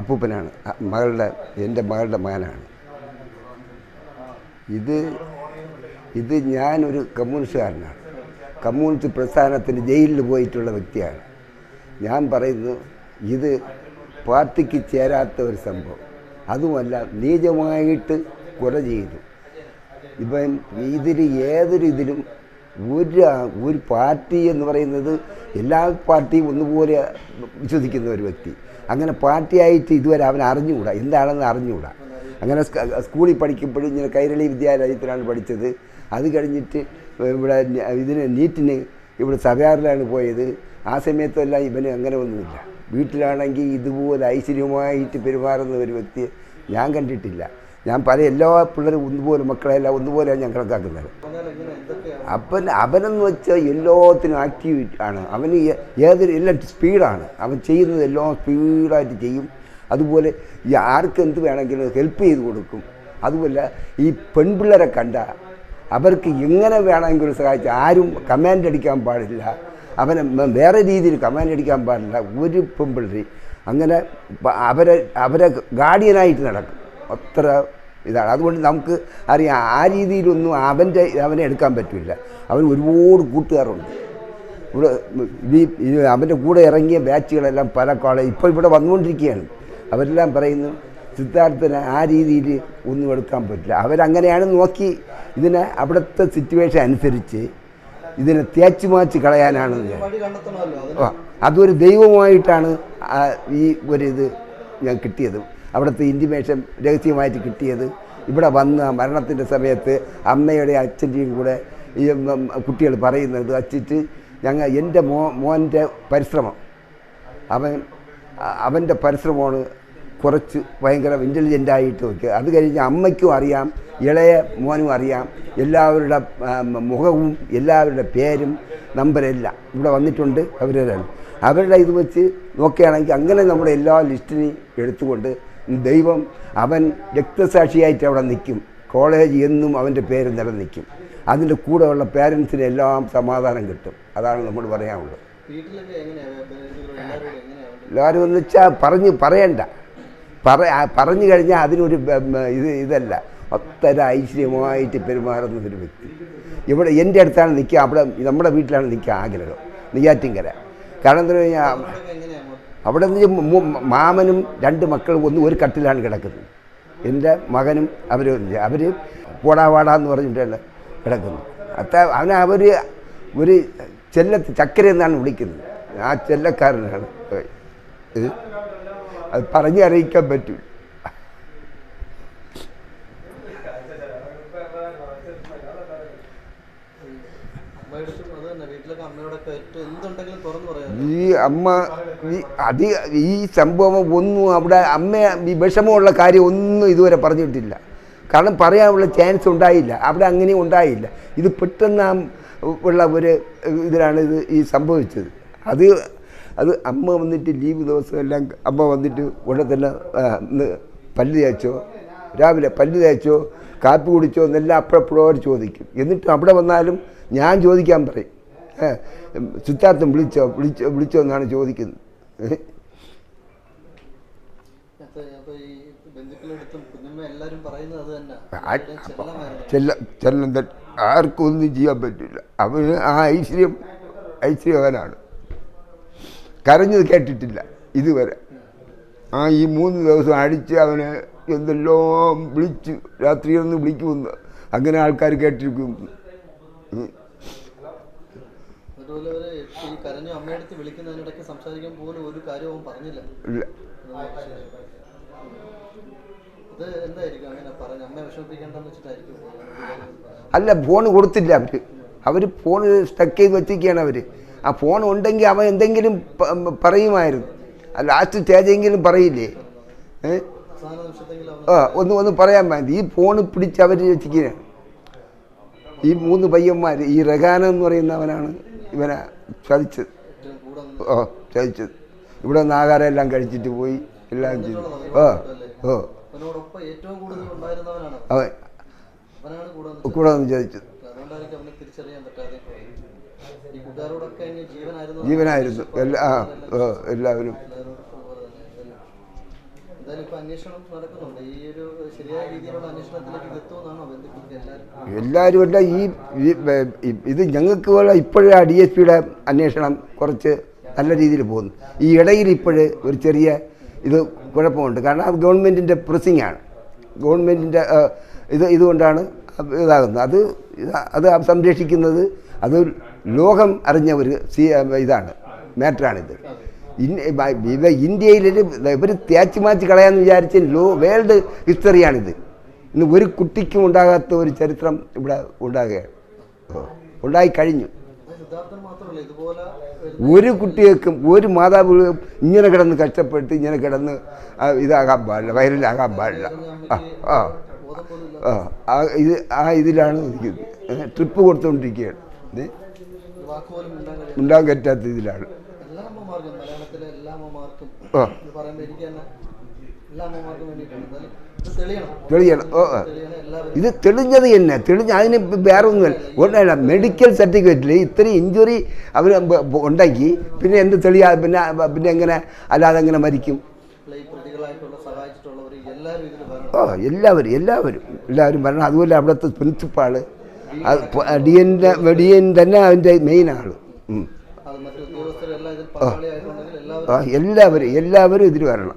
അപ്പൂപ്പനാണ്. മകളുടെ എന്റെ മകളുടെ മകനാണ്. ഇത് ഇത് ഞാനൊരു കമ്മ്യൂണിസ്റ്റുകാരനാണ്. കമ്മ്യൂണിസ്റ്റ് പ്രസ്ഥാനത്തിന് ജയിലിൽ പോയിട്ടുള്ള വ്യക്തിയാണ്. ഞാൻ പറയുന്നു ഇത് പാർട്ടിക്ക് ചേരാത്ത ഒരു സംഭവം. അതുമല്ല നീചമായിട്ട് കൊല ചെയ്തു. ഇവൻ ഇതിൽ ഏതൊരു ഇതിലും ഒരു ഒരു പാർട്ടി എന്ന് പറയുന്നത് എല്ലാ പാർട്ടിയും ഒന്നുപോലെ വിശ്വസിക്കുന്ന ഒരു വ്യക്തി. അങ്ങനെ പാർട്ടിയായിട്ട് ഇതുവരെ അവൻ അറിഞ്ഞുകൂടാ. എന്താണെന്ന് അറിഞ്ഞുകൂടാ. അങ്ങനെ സ്ക- സ്കൂളിൽ പഠിക്കുമ്പോഴും ഇങ്ങനെ കൈരളി വിദ്യാലയത്തിലാണ് പഠിച്ചത്. അത് കഴിഞ്ഞിട്ട് ഇവിടെ ഇതിന് നീറ്റിന് ഇവിടെ സഭയാറിലാണ് പോയത്. ആ സമയത്തെല്ലാം ഇവന് അങ്ങനെ ഒന്നുമില്ല. വീട്ടിലാണെങ്കിൽ ഇതുപോലെ ഐശ്വര്യമായിട്ട് പെരുമാറുന്ന ഒരു വ്യക്തിയെ ഞാൻ കണ്ടിട്ടില്ല. ഞാൻ പല എല്ലാ പിള്ളേരും ഒന്നുപോലെ മക്കളെല്ലാം ഒന്നുപോലെയാണ് ഞാൻ കണക്കാക്കുന്നത്. അപ്പം അവനെന്ന് വെച്ചാൽ എല്ലാത്തിനും ആക്റ്റീവ് ആണ്. അവന് ഏതൊരു എല്ലാം സ്പീഡാണ് അവൻ ചെയ്യുന്നത് എല്ലാം സ്പീഡായിട്ട് ചെയ്യും. അതുപോലെ ഈ ആർക്ക് എന്ത് വേണമെങ്കിലും ഹെൽപ്പ് ചെയ്ത് കൊടുക്കും. അതുപോലെ ഈ പെൺപിള്ളേരെ കണ്ട അവർക്ക് എങ്ങനെ വേണമെങ്കിലും സഹായിച്ച് ആരും കമാൻഡ് അടിക്കാൻ പാടില്ല. അവനെ വേറെ രീതിയിൽ കമാൻഡ് അടിക്കാൻ പാടില്ല. ഒരു പെൺപിള്ളേർ അങ്ങനെ അവരെ അവരെ ഗാർഡിയനായിട്ട് നടക്കും. അത്ര ഇതാണ്. അതുകൊണ്ട് നമുക്ക് അറിയാം ആ രീതിയിലൊന്നും അവന്റെ അവനെ എടുക്കാൻ പറ്റില്ല. അവൻ ഒരുപാട് കൂട്ടുകാരുണ്ട്. ഇവിടെ ഈ അവന്റെ കൂടെ ഇറങ്ങിയ ബാച്ചുകളെല്ലാം പല കോളേജ് ഇപ്പോൾ ഇവിടെ വന്നുകൊണ്ടിരിക്കുകയാണ്. അവരെല്ലാം പറയുന്നു സിദ്ധാർത്ഥന് ആ രീതിയിൽ ഒന്നും എടുക്കാൻ പറ്റില്ല. അവരങ്ങനെയാണ് നോക്കി ഇതിനെ അവിടുത്തെ സിറ്റുവേഷൻ അനുസരിച്ച് ഇതിനെ തേച്ചു മാച്ച് കളയാനാണ് ഞാൻ. അതൊരു ദൈവമായിട്ടാണ് ഈ ഒരു ഇത് ഞാൻ കിട്ടിയത്. അവിടുത്തെ ഇന്റിമേഷൻ രഹസ്യമായിട്ട് കിട്ടിയത്. ഇവിടെ വന്ന് മരണത്തിന്റെ സമയത്ത് അമ്മയുടെ അച്ഛന്റെയും കൂടെ ഈ കുട്ടികൾ പറയുന്നത് വച്ചിട്ട് ഞങ്ങൾ എന്റെ മോ മോന്റെ പരിശ്രമം. അവൻ അവന്റെ പരിശ്രമമാണ് കുറച്ച് ഭയങ്കര ഇന്റലിജന്റ് ആയിട്ട് വയ്ക്കുക അത് കഴിഞ്ഞ് അമ്മയ്ക്കും അറിയാം ഇളയ മോനും അറിയാം എല്ലാവരുടെ മുഖവും എല്ലാവരുടെ പേരും നമ്പരെല്ലാം ഇവിടെ വന്നിട്ടുണ്ട് അവരെല്ലാം അവരുടെ ഇത് വെച്ച് നോക്കുകയാണെങ്കിൽ അങ്ങനെ നമ്മുടെ എല്ലാ ലിസ്റ്റിനെയും എടുത്തുകൊണ്ട് ദൈവം അവൻ രക്തസാക്ഷിയായിട്ട് അവിടെ നിൽക്കും. കോളേജ് എന്നും അവന്റെ പേര് നിലനിൽക്കും. അതിന്റെ കൂടെയുള്ള പേരൻസിന് എല്ലാം സമാധാനം കിട്ടും. അതാണ് നമ്മൾ പറയാനുള്ളത്. എല്ലാവരും എന്ന് വെച്ചാൽ പറഞ്ഞ് പറയണ്ട. പറ പറഞ്ഞു കഴിഞ്ഞാൽ അതിനൊരു ഇത് ഇതല്ല. ഒത്തര ഐശ്വര്യമായിട്ട് പെരുമാറുന്ന ഒരു വ്യക്തി. ഇവിടെ എന്റെ അടുത്താണ് നിൽക്കുക. അവിടെ നമ്മുടെ വീട്ടിലാണ് നിൽക്കുക ആഗ്രഹം. നെയ്യാറ്റിങ്കര കാരണം എന്താ കഴിഞ്ഞാൽ അവിടെ നിന്ന് മാമനും രണ്ട് മക്കളും ഒന്നും ഒരു കട്ടിലാണ് കിടക്കുന്നത്. എന്റെ മകനും അവർ അവർ പോടാവാടാന്ന് വാടാ എന്ന് പറഞ്ഞിട്ടാണ് കിടക്കുന്നത് അത്ത അവനെ അവർ ഒരു ചെല്ല ചക്കര എന്നാണ് വിളിക്കുന്നത്. ആ ചെല്ലക്കാരനാണ്. അത് പറഞ്ഞറിയിക്കാൻ പറ്റില്ല അമ്മയെടുത്തും അത് തന്നെ വീട്ടിലൊക്കെ അമ്മയോടൊക്കെ ഏറ്റവും എന്തുണ്ടെങ്കിലും തുറന്നു പറയാം ഈ അമ്മ ഈ അതി ഈ സംഭവം ഒന്നും അവിടെ അമ്മ ഈ വിഷമമുള്ള കാര്യം ഒന്നും ഇതുവരെ പറഞ്ഞിട്ടില്ല. കാരണം പറയാനുള്ള ചാൻസ് ഉണ്ടായില്ല. അവിടെ അങ്ങനെ ഉണ്ടായില്ല. ഇത് പെട്ടെന്ന് ഉള്ള ഒരു ഇതിലാണ് ഇത് ഈ സംഭവിച്ചത്. അത് അത് അമ്മ വന്നിട്ട് ലീവ് ദിവസം എല്ലാം അമ്മ വന്നിട്ട് ഉടനെ തന്നെ പല്ല് തേച്ചോ രാവിലെ പല്ല് തേച്ചോ കാപ്പി കുടിച്ചോ എന്നെല്ലാം അപ്പോഴപ്പോഴും ചോദിക്കും. എന്നിട്ട് അവിടെ വന്നാലും ഞാൻ ചോദിക്കാൻ പറയും. സിദ്ധാർത്ഥം വിളിച്ചോ വിളിച്ചോ വിളിച്ചോ എന്നാണ് ചോദിക്കുന്നത്. ഏ? അപ്പൊ അപ്പൊ ഈ ബന്ധുക്കളെടുത്തും കുഞ്ഞമ്മ എല്ലാരും പറയുന്നത് അത് തന്നെ. ആ- ചെല്ലമായിരുന്നു ചെല്ല ചെല്ലം തെ- ആർക്കും ഒന്നും ചെയ്യാൻ പറ്റില്ല. അവന് ആ ഐശ്വര്യം ഐശ്വര്യവനാണ്. കരഞ്ഞത് കേട്ടിട്ടില്ല ഇതുവരെ. ആ ഈ മൂന്ന് ദിവസം അടിച്ച് അവനെ എന്തെല്ലാം വിളിച്ചു രാത്രിയൊന്നും വിളിക്കുമെന്ന്. അങ്ങനെ ആൾക്കാർ കേട്ടിരിക്കും. ഉം. അതുപോലെ അവർ ഈ കരഞ്ഞു അമ്മയടുത്ത് വിളിക്കുന്നതിനിടയ്ക്ക് സംസാരിക്കാൻ പോലും ഒരു കാര്യവും പറഞ്ഞില്ല. ഇത് എന്തായിരിക്കും അങ്ങനെ പറഞ്ഞു അമ്മയെ വിഷമിപ്പിക്കേണ്ടെന്ന് വെച്ചിട്ടായിരിക്കും അല്ല ഫോൺ കൊടുത്തില്ല അവർ അവർ ഫോൺ സ്റ്റക്ക് ചെയ്ത് വെച്ചിരിക്കുകയാണ് അവർ ആ ഫോൺ ഉണ്ടെങ്കിൽ അവൻ എന്തെങ്കിലും പറയുമായിരുന്നു. ലാസ്റ്റ് സ്റ്റേജെങ്കിലും പറയില്ലേ? ഏ? അവസാന നിമിഷത്തെങ്കിലും അവൻ ആ ഒന്ന് ഒന്ന് പറയാൻ വേണ്ടി ഈ ഫോൺ പിടിച്ച് അവർ വെച്ചിരിക്കുകയാണ്. ഈ മൂന്ന് പയ്യന്മാർ ഈ റഹാന എന്ന് പറയുന്നവനാണ് ഇവനെ ചതിച്ചത്. ഓ ചതിച്ചത്. ഇവിടെ ആഹാരം എല്ലാം കഴിച്ചിട്ട് പോയി എല്ലാം ചെയ്തു. ഓ ഓ. അവൻ കൂടെ ഒന്ന് ചതിച്ചത്. ജീവനായിരുന്നു. എല്ലാ ആ എല്ലാവരും. എല്ലാവരും അല്ല ഈ ഇത് ഞങ്ങൾക്ക് പോലെ ഇപ്പോഴേ ഡി എസ് പിയുടെ അന്വേഷണം കുറച്ച് നല്ല രീതിയിൽ പോകുന്നു. ഈ ഇടയിൽ ഇപ്പോഴ് ഒരു ചെറിയ ഇത് കുഴപ്പമുണ്ട്. കാരണം അത് ഗവൺമെന്റിന്റെ പ്രസിങ്ങാണ് ഗവൺമെന്റിന്റെ ഇത് ഇതുകൊണ്ടാണ് ഇതാകുന്നത്. അത് അത് സംരക്ഷിക്കുന്നത് അത് ലോകം അറിഞ്ഞ ഒരു സി ഇതാണ്. മാറ്ററാണിത്. ഇന്ത്യയിൽ ഇവർ തേച്ച് മാച്ച് കളയാമെന്ന് വിചാരിച്ച ലോ വേൾഡ് ഹിസ്റ്ററിയാണിത്. ഇന്ന് ഒരു കുട്ടിക്കും ഉണ്ടാകാത്ത ഒരു ചരിത്രം ഇവിടെ ഉണ്ടാകുകയാണ്. ഉണ്ടായി കഴിഞ്ഞു. ഒരു കുട്ടികൾക്കും ഒരു മാതാപിതാക്കൾ ഇങ്ങനെ കിടന്ന് കഷ്ടപ്പെട്ട് ഇങ്ങനെ കിടന്ന് ഇതാകാൻ പാടില്ല വയലിലാകാൻ പാടില്ല. ആ ആ ഇത് ആ ഇതിലാണ് ഇരിക്കുന്നത്. ട്രിപ്പ് കൊടുത്തുകൊണ്ടിരിക്കുകയാണ്. ഉണ്ടാകാൻ പറ്റാത്ത ഇതിലാണ്. ആ. ഇത് തെളിയണം. ഓ തെളിഞ്ഞത് തന്നെ. തെളിഞ്ഞ അതിന് വേറെ ഒന്നുമില്ല ഒന്നല്ല മെഡിക്കൽ സർട്ടിഫിക്കറ്റിൽ ഇത്രയും ഇഞ്ചുറി അവർ ഉണ്ടാക്കി. പിന്നെ എന്ത് തെളിയാ പിന്നെ പിന്നെ എങ്ങനെ അല്ലാതെ എങ്ങനെ മരിക്കും? ഓ എല്ലാവരും എല്ലാവരും. എല്ലാവരും വരണം. അതുപോലെ അവിടുത്തെ പ്രിൻസിപ്പാൾ ഡി എൻ തന്നെ അതിന്റെ മെയിൻ എല്ലാവരും എല്ലാവരും എല്ലാവരും ഇതിൽ വരണം.